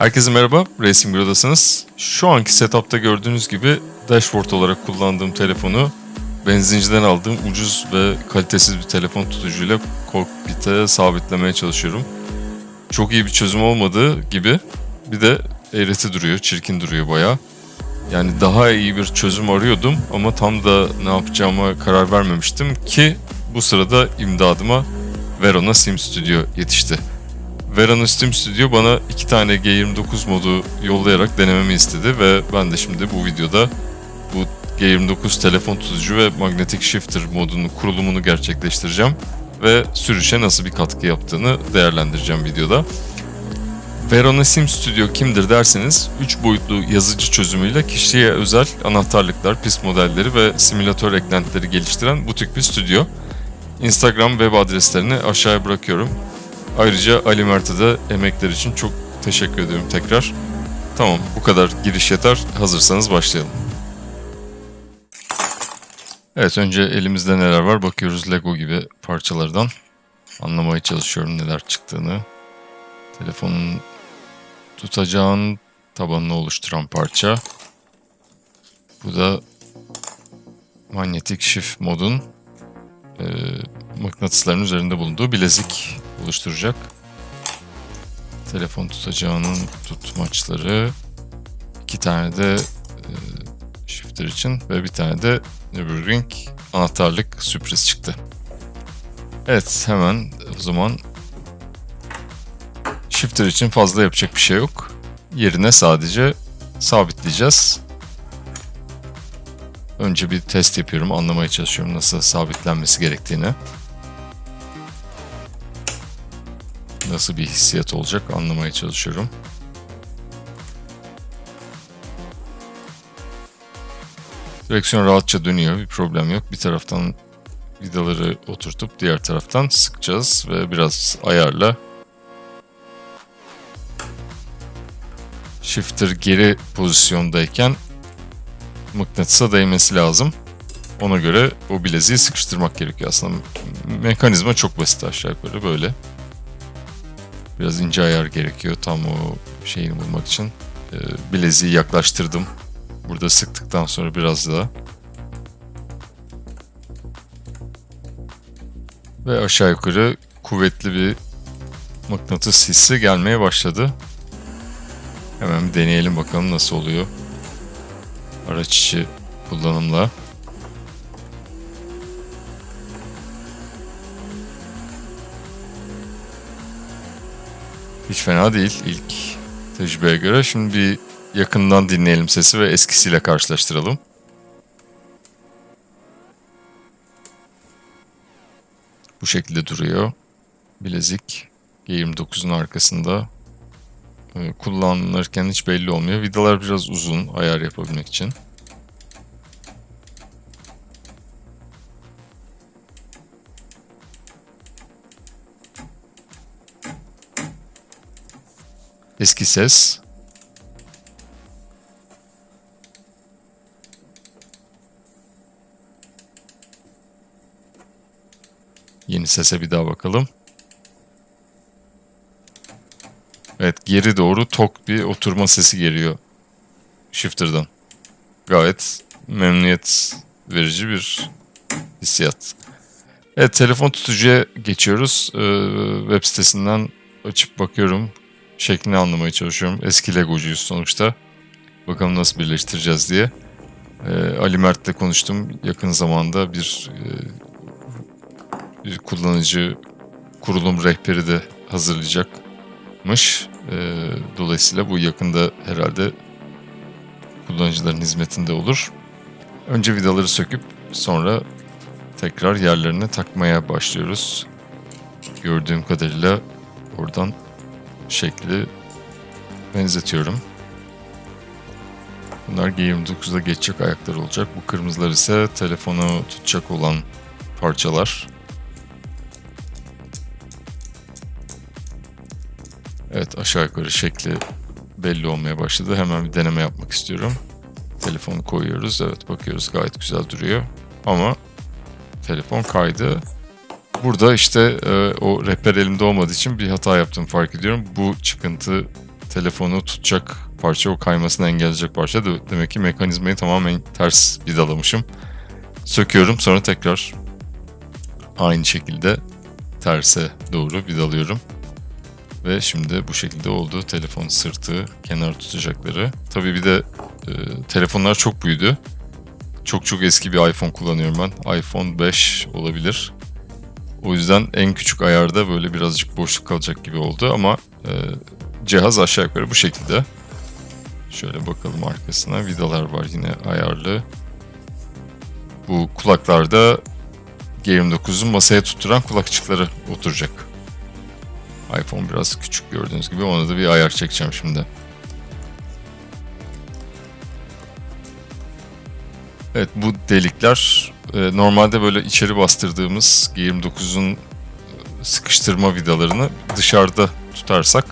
Herkese merhaba, Racing Bureau'dasınız. Şu anki setup'ta gördüğünüz gibi dashboard olarak kullandığım telefonu benzinciden aldığım ucuz ve kalitesiz bir telefon tutucuyla kokpite sabitlemeye çalışıyorum. Çok iyi bir çözüm olmadığı gibi bir de eğreti duruyor, çirkin duruyor bayağı. Yani daha iyi bir çözüm arıyordum ama tam da ne yapacağıma karar vermemiştim ki bu sırada imdadıma Verona Sim Studio yetişti. Verona Steam Studio bana iki tane G29 modu yollayarak denememi istedi ve ben de şimdi bu videoda bu G29 telefon tutucu ve magnetic shifter modunun kurulumunu gerçekleştireceğim ve sürüşe nasıl bir katkı yaptığını değerlendireceğim videoda. Verona Sim Studio kimdir derseniz 3 boyutlu yazıcı çözümüyle kişiye özel anahtarlıklar, pist modelleri ve simülatör eklentileri geliştiren butik bir stüdyo. Instagram web adreslerini aşağıya bırakıyorum. Ayrıca Ali Mert'e de emekler için çok teşekkür ediyorum tekrar. Tamam bu kadar giriş yeter. Hazırsanız başlayalım. Evet önce elimizde neler var bakıyoruz Lego gibi parçalardan. Anlamaya çalışıyorum neler çıktığını. Telefonun tutacağın tabanını oluşturan parça. Bu da manyetik shift modun e, mıknatısların üzerinde bulunduğu bilezik oluşturacak. Telefon tutacağının tutmaçları, iki tane de e, shifter için ve bir tane de Nürburgring anahtarlık sürpriz çıktı. Evet hemen o zaman shifter için fazla yapacak bir şey yok. Yerine sadece sabitleyeceğiz. Önce bir test yapıyorum, anlamaya çalışıyorum nasıl sabitlenmesi gerektiğini. Nasıl bir hissiyat olacak anlamaya çalışıyorum. Direksiyon rahatça dönüyor, bir problem yok. Bir taraftan vidaları oturtup diğer taraftan sıkacağız ve biraz ayarla shifter geri pozisyondayken mıknatısa değmesi lazım. Ona göre o bileziği sıkıştırmak gerekiyor aslında. Mekanizma çok basit aşağı yukarı böyle. Biraz ince ayar gerekiyor tam o şeyini bulmak için. Ee, bileziği yaklaştırdım. Burada sıktıktan sonra biraz daha. Ve aşağı yukarı kuvvetli bir mıknatıs hissi gelmeye başladı. Hemen bir deneyelim bakalım nasıl oluyor. Araç içi kullanımla. Hiç fena değil ilk tecrübeye göre. Şimdi bir yakından dinleyelim sesi ve eskisiyle karşılaştıralım. Bu şekilde duruyor. Bilezik G29'un arkasında. Ee, Kullanılırken hiç belli olmuyor. Vidalar biraz uzun ayar yapabilmek için. Eski ses. Yeni sese bir daha bakalım. Evet geri doğru tok bir oturma sesi geliyor. Shifter'dan. Gayet memnuniyet verici bir hissiyat. Evet telefon tutucuya geçiyoruz. Ee, web sitesinden açıp bakıyorum. Şeklini anlamaya çalışıyorum. Eski Legocuyuz sonuçta. Bakalım nasıl birleştireceğiz diye. Ee, Ali Mert'le konuştum. Yakın zamanda bir, e, bir kullanıcı kurulum rehberi de hazırlayacakmış. Ee, dolayısıyla bu yakında herhalde kullanıcıların hizmetinde olur. Önce vidaları söküp sonra tekrar yerlerine takmaya başlıyoruz. Gördüğüm kadarıyla oradan şekli benzetiyorum. Bunlar G29'da geçecek ayaklar olacak. Bu kırmızılar ise telefonu tutacak olan parçalar. Evet aşağı yukarı şekli belli olmaya başladı. Hemen bir deneme yapmak istiyorum. Telefonu koyuyoruz. Evet bakıyoruz gayet güzel duruyor. Ama telefon kaydı. Burada işte e, o rehber elimde olmadığı için bir hata yaptığımı fark ediyorum. Bu çıkıntı telefonu tutacak parça, o kaymasını engelleyecek parça. De- Demek ki mekanizmayı tamamen ters vidalamışım. Söküyorum sonra tekrar aynı şekilde terse doğru vidalıyorum. Ve şimdi bu şekilde oldu. Telefon sırtı, kenar tutacakları. Tabii bir de e, telefonlar çok büyüdü. Çok çok eski bir iPhone kullanıyorum ben. iPhone 5 olabilir. O yüzden en küçük ayarda böyle birazcık boşluk kalacak gibi oldu ama e, cihaz aşağı yukarı bu şekilde. Şöyle bakalım arkasına. Vidalar var yine ayarlı. Bu kulaklarda G29'un masaya tutturan kulakçıkları oturacak. iPhone biraz küçük gördüğünüz gibi ona da bir ayar çekeceğim şimdi. Evet bu delikler e, normalde böyle içeri bastırdığımız G29'un sıkıştırma vidalarını dışarıda tutarsak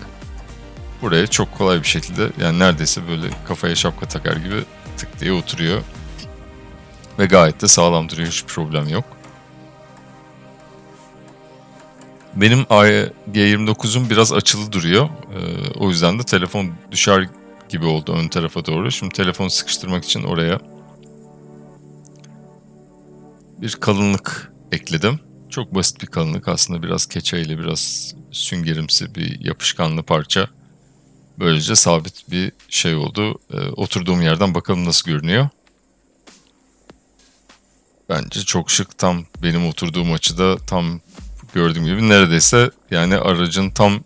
buraya çok kolay bir şekilde yani neredeyse böyle kafaya şapka takar gibi tık diye oturuyor. Ve gayet de sağlam duruyor hiç problem yok. Benim G29'um biraz açılı duruyor. Ee, o yüzden de telefon düşer gibi oldu ön tarafa doğru. Şimdi telefonu sıkıştırmak için oraya bir kalınlık ekledim. Çok basit bir kalınlık aslında biraz keçeyle biraz süngerimsi bir yapışkanlı parça. Böylece sabit bir şey oldu. Ee, oturduğum yerden bakalım nasıl görünüyor. Bence çok şık tam benim oturduğum açıda tam gördüğüm gibi neredeyse yani aracın tam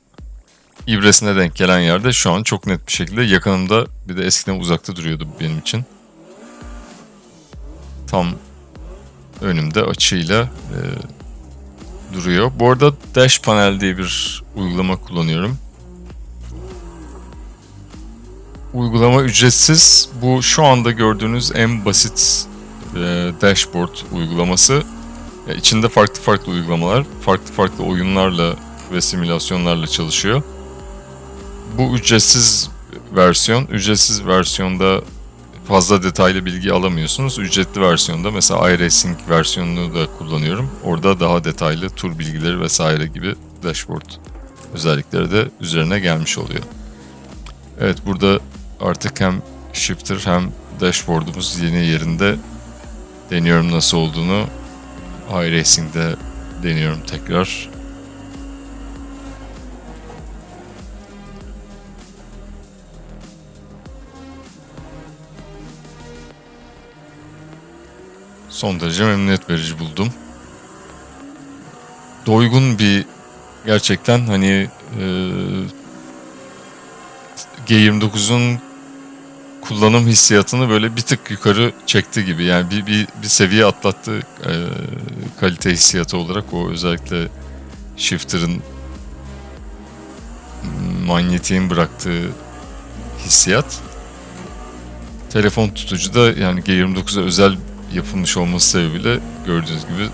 ibresine denk gelen yerde şu an çok net bir şekilde yakınımda bir de eskiden uzakta duruyordu benim için. Tam önümde açıyla e, duruyor. Bu arada Dash Panel diye bir uygulama kullanıyorum. Uygulama ücretsiz. Bu şu anda gördüğünüz en basit e, dashboard uygulaması. E, içinde farklı farklı uygulamalar, farklı farklı oyunlarla ve simülasyonlarla çalışıyor. Bu ücretsiz versiyon. Ücretsiz versiyonda fazla detaylı bilgi alamıyorsunuz. Ücretli versiyonda mesela iRacing versiyonunu da kullanıyorum. Orada daha detaylı tur bilgileri vesaire gibi dashboard özellikleri de üzerine gelmiş oluyor. Evet burada artık hem shifter hem dashboard'umuz yeni yerinde deniyorum nasıl olduğunu. iRacing'de deniyorum tekrar. Son derece memnuniyet verici buldum. Doygun bir gerçekten hani e, G29'un kullanım hissiyatını böyle bir tık yukarı çekti gibi. Yani bir, bir, bir seviye atlattı e, kalite hissiyatı olarak o özellikle shifter'ın manyetiğin bıraktığı hissiyat. Telefon tutucu da yani G29'a özel yapılmış olması sebebiyle gördüğünüz gibi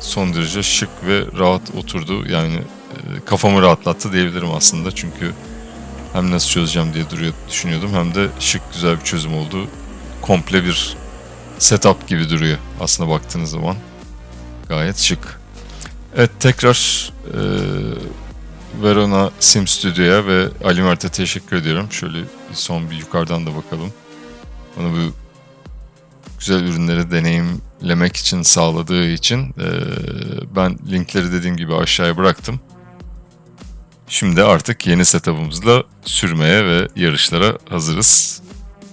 son derece şık ve rahat oturdu. Yani e, kafamı rahatlattı diyebilirim aslında. Çünkü hem nasıl çözeceğim diye duruyor düşünüyordum hem de şık güzel bir çözüm oldu. Komple bir setup gibi duruyor aslında baktığınız zaman. Gayet şık. Evet tekrar e, Verona Sim Studio'ya ve Ali Mert'e teşekkür ediyorum. Şöyle son bir yukarıdan da bakalım. Bana bu güzel ürünleri deneyimlemek için sağladığı için e, ben linkleri dediğim gibi aşağıya bıraktım. Şimdi artık yeni setup'ımızla sürmeye ve yarışlara hazırız.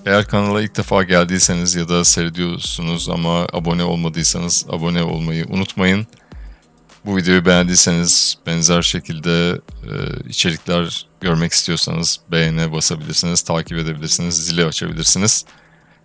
Eğer kanala ilk defa geldiyseniz ya da seyrediyorsunuz ama abone olmadıysanız abone olmayı unutmayın. Bu videoyu beğendiyseniz benzer şekilde e, içerikler görmek istiyorsanız beğene basabilirsiniz, takip edebilirsiniz, zili açabilirsiniz.